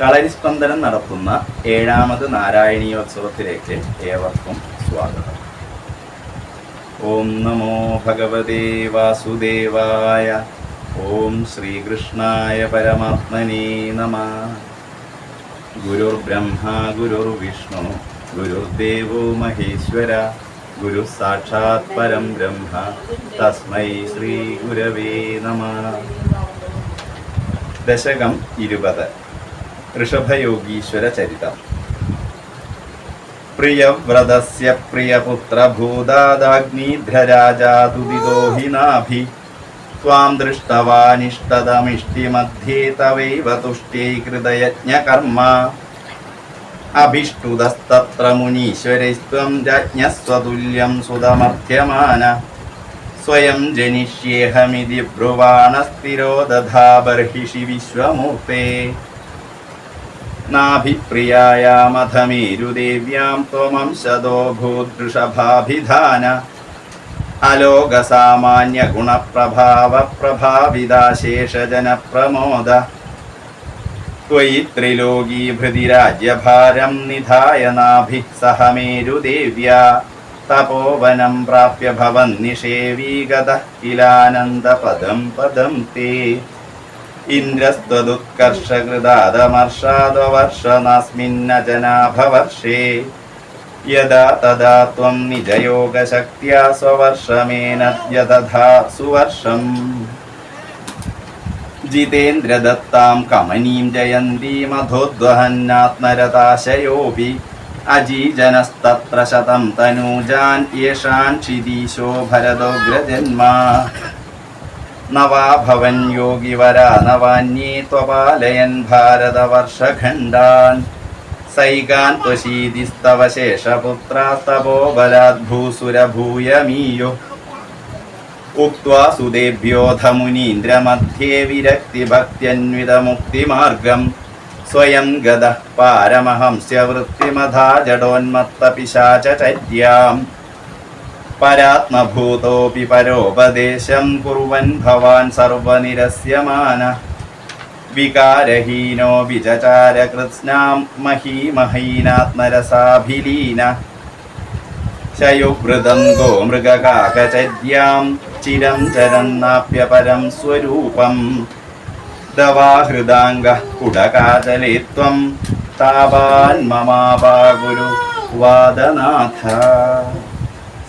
കളരിസ്പന്ദനം നടത്തുന്ന ഏഴാമത് നാരായണീയോത്സവത്തിലേക്ക് ഏവർക്കും സ്വാഗതം. ഓം നമോ ഭഗവതേ വാസുദേവായ ഓം ശ്രീകൃഷ്ണായ പരമാത്മനേ നമ. ഗുരുർബ്രഹ്മ ഗുരുർവിഷ്ണു ഗുരുദേവോ മഹേശ്വര ഗുരു സാക്ഷാത് പരം ബ്രഹ്മ തസ്മൈ ശ്രീ ഗുരവേ നമ. ദശകം ഇരുപത്. ऋषभयोगीश्वरचरितम्। प्रियव्रतस्य प्रियपुत्रभूदादाग्निध्रराजादुदिदोहिनाभि त्वां दृष्टवानिष्टदमिष्टिमध्ये तवैव तुष्टीकृतयज्ञकर्मा। अभिष्टुदस्तत्र मुनीश्वरैस्त्वं यज्ञस्वतुल्यं सुदमर्थ्यमान स्वयं जनिष्येऽहमिति ब्रुवाणस्तिरो दधा बर्हिषि विश्वमूर्ते नाभिप्रियायामधमेरुदेव्यां त्वमंशदो भूदृषभाभिधान अलोकसामान्यगुणप्रभावप्रभाविदाशेषजनप्रमोद त्वयि त्रिलोकीभृतिराज्यभारं निधाय नाभिः सह मेरुदेव्या तपोवनं प्राप्य भवन्निषेवीगतः किलानन्दपदं पदं ते ഇന്ദ്രസ്ത്വദുത്കർഷകൃതാദമർഷാദവർഷനസ്മിന്നജനാഭവർഷേ യഥാ തഥാ ത്വം നിജയോഗശക്തിയാ സ്വവർഷമേനദ്യതഥാ സുവർഷം ജിതേന്ദ്രദത്താം കമനീം ജയന്തീമധോദ്വഹന്നാത്മരതാശയോപി അജീജനസ്തത്ര ശതം തനൂജാൻ യേഷാൻ ക്ഷിതീശോ ഭരതോഗ്രജന്മാ നവാഭവൻ യോഗിവരാനവാന്യേ ത്വപാലയൻ ഭാരതവർഷഖണ്ഡാൻ. സൈകാൻ ത്വശീതിസ്തവ ശേഷപുത്രാസ്തവോ ബലാദ്ഭൂസുരഭൂയമീയോ ഉക്വാ സുദേഭ്യോധമുനീന്ദ്രമധ്യേ വിരക്തിഭക്തിന്വിതമുക്തിമാർഗം സ്വയം ഗത പാരമഹംസ്യ വൃത്തിമധാ ജഡോന്മത്ത പിശാചര്യാം പരാത്മഭൂതോപി പരോപദേശം കുറുവൻ ഭവാൻ സർവനിരസ്യമാന. വികാരഹീനോ വിചചാര കൃത്സ്നാം മഹീമഹീനാത്മരസാഭിലീന. ശയുഭൃതം ഗോമൃഗകാകചര്യാം ചിരം ചരന്നാപ്യപരം സ്വരൂപം. ദവാഹൃദാംഗ കുടകാചലേ ത്വം താപാൻ മമാപാകുരു വാദനാഥ.